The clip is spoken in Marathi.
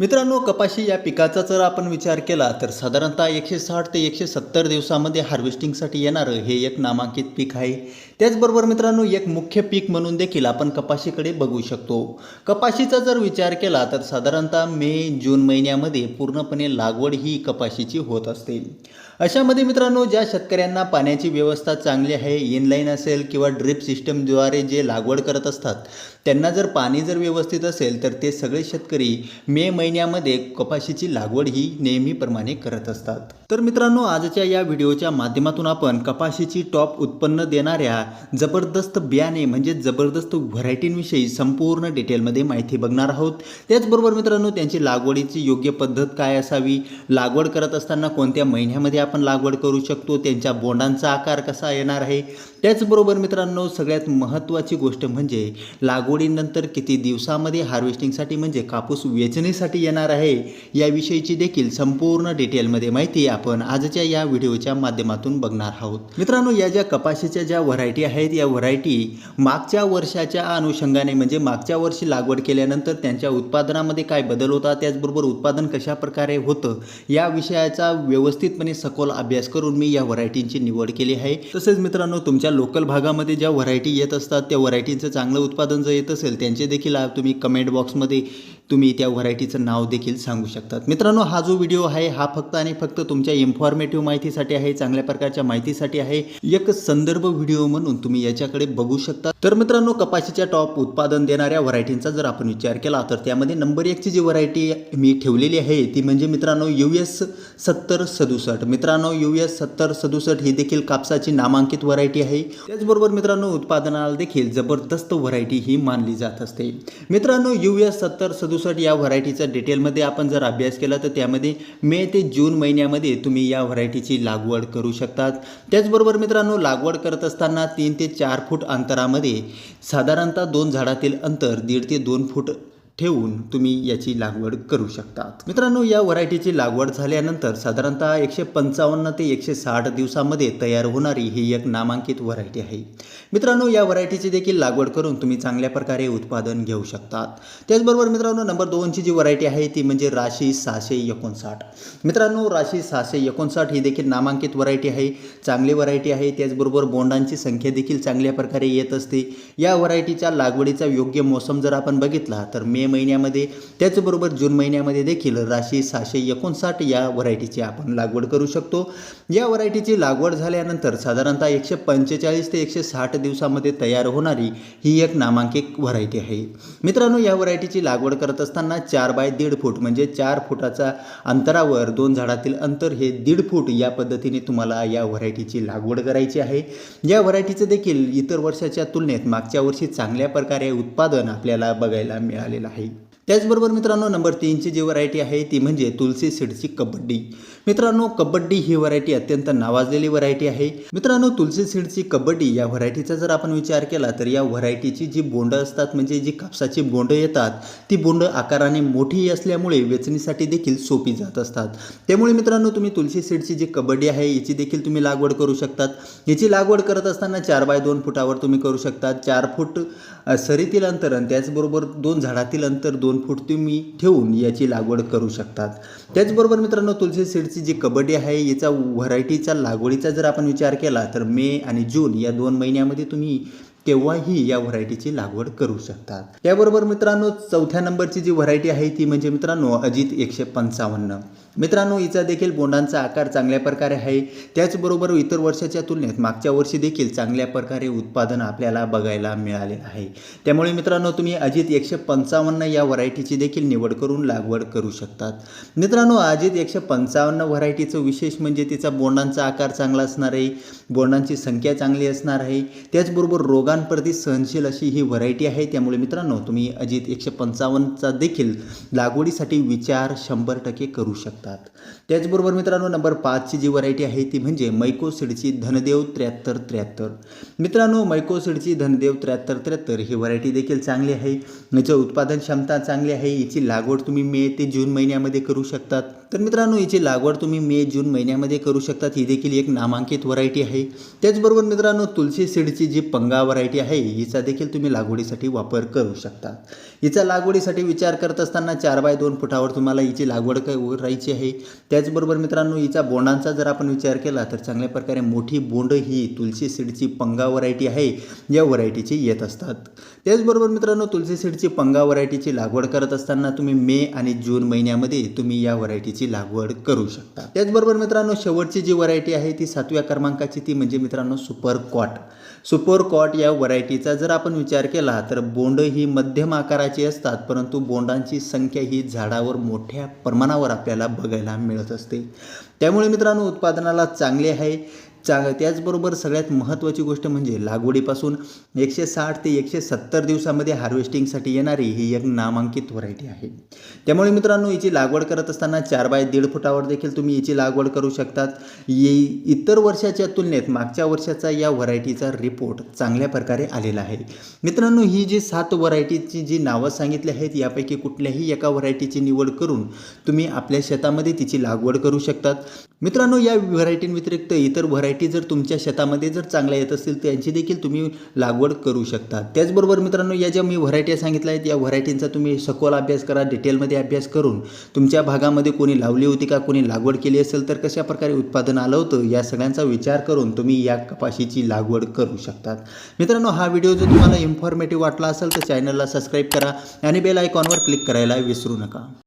मित्रांनो कपाशी या पिकाचा जर आपण विचार केला तर साधारणतः एकशे साठ ते एकशे सत्तर दिवसामध्ये हार्वेस्टिंगसाठी येणारं हे एक नामांकित पीक आहे. त्याचबरोबर मित्रांनो एक मुख्य पीक म्हणून देखील आपण कपाशीकडे बघू शकतो. कपाशीचा जर विचार केला तर साधारणतः मे जून महिन्यामध्ये पूर्णपणे लागवड ही कपाशीची होत असते. अशामध्ये मित्रांनो ज्या शेतकऱ्यांना पाण्याची व्यवस्था चांगली आहे इनलाईन असेल किंवा ड्रिप सिस्टमद्वारे जे लागवड करत असतात त्यांना जर पाणी जर व्यवस्थित असेल तर ते सगळे शेतकरी मे महिन्यामध्ये कपाशीची लागवड ही नेहमीप्रमाणे करत असतात. तर मित्रांनो आजच्या या व्हिडिओच्या माध्यमातून आपण कपाशीची टॉप उत्पन्न देणाऱ्या जबरदस्त बियाणे म्हणजे जबरदस्त व्हरायटींविषयी संपूर्ण डिटेलमध्ये माहिती बघणार आहोत. त्याचबरोबर मित्रांनो त्यांची लागवडीची योग्य पद्धत काय असावी? लागवड करत असताना कोणत्या महिन्यामध्ये आपण लागवड करू शकतो? त्यांच्या बोंडांचा आकार कसा येणार आहे? त्याचबरोबर मित्रांनो सगळ्यात महत्त्वाची गोष्ट म्हणजे लागवडीनंतर किती दिवसामध्ये हार्वेस्टिंगसाठी म्हणजे कापूस वेचणीसाठी येणार आहे याविषयीची देखील संपूर्ण डिटेलमध्ये माहिती आपण आजच्या या व्हिडिओच्या माध्यमातून बघणार आहोत. मित्रांनो या ज्या कपाशीच्या ज्या व्हरायटी आहेत या व्हरायटी मागच्या वर्षाच्या अनुषंगाने म्हणजे मागच्या वर्षी लागवड केल्यानंतर त्यांच्या उत्पादनामध्ये काय बदल होता त्याचबरोबर उत्पादन कशा प्रकारे होतं या विषयाचा व्यवस्थितपणे सखोल अभ्यास करून मी या व्हरायटींची निवड केली आहे. तसेच मित्रांनो तुमच्या लोकल भागामध्ये ज्या व्हरायटी येत असतात त्या व्हरायटींचं चांगलं उत्पादन जर येत असेल त्यांचे देखील तुम्ही कमेंट बॉक्समध्ये तुम्ही त्या व्हरायटीचं नाव देखील सांगू शकतात. मित्रांनो हा जो व्हिडिओ आहे हा फक्त आणि फक्त तुमच्या इन्फॉर्मेटिव्ह माहितीसाठी आहे चांगल्या प्रकारच्या माहितीसाठी आहे. एक संदर्भ व्हिडिओ म्हणून तुम्ही याच्याकडे बघू शकता. तर मित्रांनो कपाशीच्या टॉप उत्पादन देणाऱ्या व्हरायटींचा जर आपण विचार केला तर त्यामध्ये नंबर एकची जी व्हरायटी मी ठेवलेली आहे ती म्हणजे मित्रांनो यू एस सत्तर सदुसष्ट. मित्रांनो यू एस सत्तर सदुसष्ट ही देखील कापसाची नामांकित व्हरायटी आहे. त्याचबरोबर मित्रांनो उत्पादनाला देखील जबरदस्त व्हरायटी ही मानली जात असते. मित्रांनो यू एस सत्तर सदुसष्ट या व्हरायटीचा डिटेलमध्ये आपण जर अभ्यास केला तर त्यामध्ये मे ते जून महिन्यामध्ये तुम्ही या व्हरायटीची लागवड करू शकतात. त्याचबरोबर मित्रांनो लागवड करत असताना तीन ते चार फूट अंतरामध्ये साधारणतः दोन झाडातील अंतर दीड ते दोन फूट ठेवून तुम्ही याची लागवड करू शकता मित्रांनो या व्हरायटीची लागवड झाल्यानंतर साधारणतः एकशे पंचावन्न ते एकशे साठ दिवसामध्ये तयार होणारी ही एक नामांकित व्हरायटी आहे. मित्रांनो या व्हरायटीची देखील लागवड करून तुम्ही चांगल्या प्रकारे उत्पादन घेऊ शकतात. त्याचबरोबर मित्रांनो नंबर दोनची जी व्हरायटी आहे ती म्हणजे राशी सहाशे एकोणसाठ. मित्रांनो राशी सहाशे एकोणसाठ ही देखील नामांकित व्हरायटी आहे. चांगली व्हरायटी आहे. त्याचबरोबर बोंडांची संख्या देखील चांगल्या प्रकारे येत असते. या व्हरायटीच्या लागवडीचा योग्य मोसम जर आपण बघितला तर मे महिन्यामध्ये. त्याचबरोबर जून महिन्यामध्ये देखील राशी सहाशे एकोणसाठ या व्हरायटीची आपण लागवड करू शकतो. या व्हरायटीची लागवड झाल्यानंतर साधारणतः एकशे पंचेचाळीस ते एकशे साठ दिवसामध्ये तयार होणारी ही एक नामांकित व्हरायटी आहे. मित्रांनो या व्हरायटीची लागवड करत असताना चार बाय दीड फूट म्हणजे चार फुटाचा अंतरावर दोन झाडातील अंतर हे दीड फूट या पद्धतीने तुम्हाला या व्हरायटीची लागवड करायची आहे. या व्हरायटीचं देखील इतर वर्षाच्या तुलनेत मागच्या वर्षी चांगल्या प्रकारे उत्पादन आपल्याला बघायला मिळालेलं आहे त्याचबरोबर मित्रांनो नंबर तीनची जी व्हरायटी आहे ती म्हणजे तुलसी सीडची कबड्डी. मित्रांनो कबड्डी ही व्हरायटी अत्यंत नावाजलेली व्हरायटी आहे. मित्रांनो तुलसी सीडची कबड्डी या व्हरायटीचा जर आपण विचार केला तर या व्हरायटीची जी बोंडं असतात म्हणजे जी कापसाची बोंडं येतात ती बोंडं आकाराने मोठी असल्यामुळे वेचणीसाठी देखील सोपी जात असतात. त्यामुळे मित्रांनो तुम्ही तुलसी सीडची जी कबड्डी आहे याची देखील तुम्ही लागवड करू शकतात. याची लागवड करत असताना चार बाय दोन फुटावर तुम्ही करू शकता चार फूट सरीतील अंतर आणि त्याचबरोबर दोन झाडातील अंतर दोन फूट तुम्ही ठेवून याची लागवड करू शकतात. त्याचबरोबर मित्रांनो तुलसी सीडची जी कबड्डी आहे याचा व्हरायटीचा लागवडीचा जर आपण विचार केला तर मे आणि जून या दोन महिन्यामध्ये तुम्ही केव्हाही या व्हरायटीची लागवड करू शकतात. त्याबरोबर मित्रांनो चौथ्या नंबरची जी व्हरायटी आहे ती म्हणजे मित्रांनो अजित एकशे पंचावन्न. मित्रांनो हिचा देखील बोंडांचा आकार चांगल्या प्रकारे आहे. त्याचबरोबर इतर वर्षाच्या तुलनेत मागच्या वर्षी देखील चांगल्या प्रकारे उत्पादन आपल्याला बघायला मिळालेलं आहे. त्यामुळे मित्रांनो तुम्ही अजित एकशे पंचावन्न या व्हरायटीची देखील निवड करून लागवड करू शकतात. मित्रांनो अजित एकशे पंचावन्न व्हरायटीचं विशेष म्हणजे तिचा बोंडांचा आकार चांगला असणार आहे बोंडांची संख्या चांगली असणार आहे. त्याचबरोबर रोगांप्रती सहनशील अशी ही व्हरायटी आहे. त्यामुळे मित्रांनो तुम्ही अजित एकशे पंचावन्नचा देखील लागवडीसाठी विचार शंभर टक्के करू शकता. शकतात. त्याचबरोबर मित्रांनो नंबर पाचची जी व्हरायटी आहे ती म्हणजे मैकोसिडची धनदेव त्र्याहत्तर त्र्याहत्तर. मित्रांनो मैकोसिडची धनदेव त्र्याहत्तर त्र्याहत्तर ही व्हरायटी देखील चांगली आहे. याचं उत्पादन क्षमता चांगली आहे. याची लागवड तुम्ही मे ते जून महिन्यामध्ये करू शकतात. तर मित्रांनो याची लागवड तुम्ही मे जून महिन्यामध्ये करू शकतात. ही देखील एक नामांकित व्हरायटी आहे. त्याचबरोबर मित्रांनो तुलसी सीडची जी पंगा व्हरायटी आहे हिचा देखील तुम्ही लागवडीसाठी वापर करू शकता. हिचा लागवडीसाठी विचार करत असताना चार बाय दोन फुटावर तुम्हाला हिची लागवड करायची आहे. त्याचबरोबर मित्रांनो हिचा बोंडांचा जर आपण विचार केला तर चांगल्या प्रकारे मोठी बोंड ही तुलसी सीडची पंगा व्हरायटी आहे या व्हरायटीची येत असतात. त्याचबरोबर मित्रांनो तुलसी सीडची पंगा व्हरायटीची लागवड करत असताना तुम्ही मे आणि जून महिन्यामध्ये तुम्ही या व्हरायटीची लागवड करू शकता. त्याचबरोबर मित्रांनो शेवटची जी व्हरायटी आहे ती सातव्या क्रमांकाची ती म्हणजे मित्रांनो सुपर कॉट. सुपर कॉट या व्हरायटीचा जर आपण विचार केला तर बोंड ही मध्यम आकाराची असतात परंतु बोंडांची संख्या ही झाडावर मोठ्या प्रमाणावर आपल्याला बघायला मिळत असते. त्यामुळे मित्रांनो उत्पादनाला चांगले आहे. चा त्याचबरोबर सगळ्यात महत्त्वाची गोष्ट म्हणजे लागवडीपासून एकशे साठ ते एकशे सत्तर दिवसामध्ये हार्वेस्टिंगसाठी येणारी ही एक नामांकित व्हरायटी आहे. त्यामुळे मित्रांनो याची लागवड करत असताना चार बाय दीड फुटावर देखील तुम्ही याची लागवड करू शकतात. येई इतर वर्षाच्या तुलनेत मागच्या वर्षाचा या व्हरायटीचा रिपोर्ट चांगल्या प्रकारे आलेला आहे. मित्रांनो ही जी सात व्हरायटीची जी नावं सांगितली आहेत यापैकी कुठल्याही एका व्हरायटीची निवड करून तुम्ही आपल्या शेतामध्ये तिची लागवड करू शकतात. मित्रांनो या व्हरायटींव्यतिरिक्त इतर व्हरायटी जर तुमच्या शेतामध्ये जर चांगल्या येत असतील त्यांची देखील तुम्ही लागवड करू शकता. त्याचबरोबर मित्रांनो या ज्या मी व्हरायटी सांगितल्या आहेत या व्हरायटींचा तुम्ही सखोल अभ्यास करा डिटेलमध्ये अभ्यास करून. तुमच्या भागामध्ये कोणी लावली होती का कोणी लागवड केली असेल तर कशा प्रकारे उत्पादन आलं होतं या सगळ्यांचा विचार करून तुम्ही या कपाशीची लागवड करू शकतात. मित्रांनो हा व्हिडिओ जर तुम्हाला इन्फॉर्मेटिव्ह वाटला असेल तर चॅनलला सबस्क्राईब करा आणि बेल आयकॉनवर क्लिक करायला विसरू नका.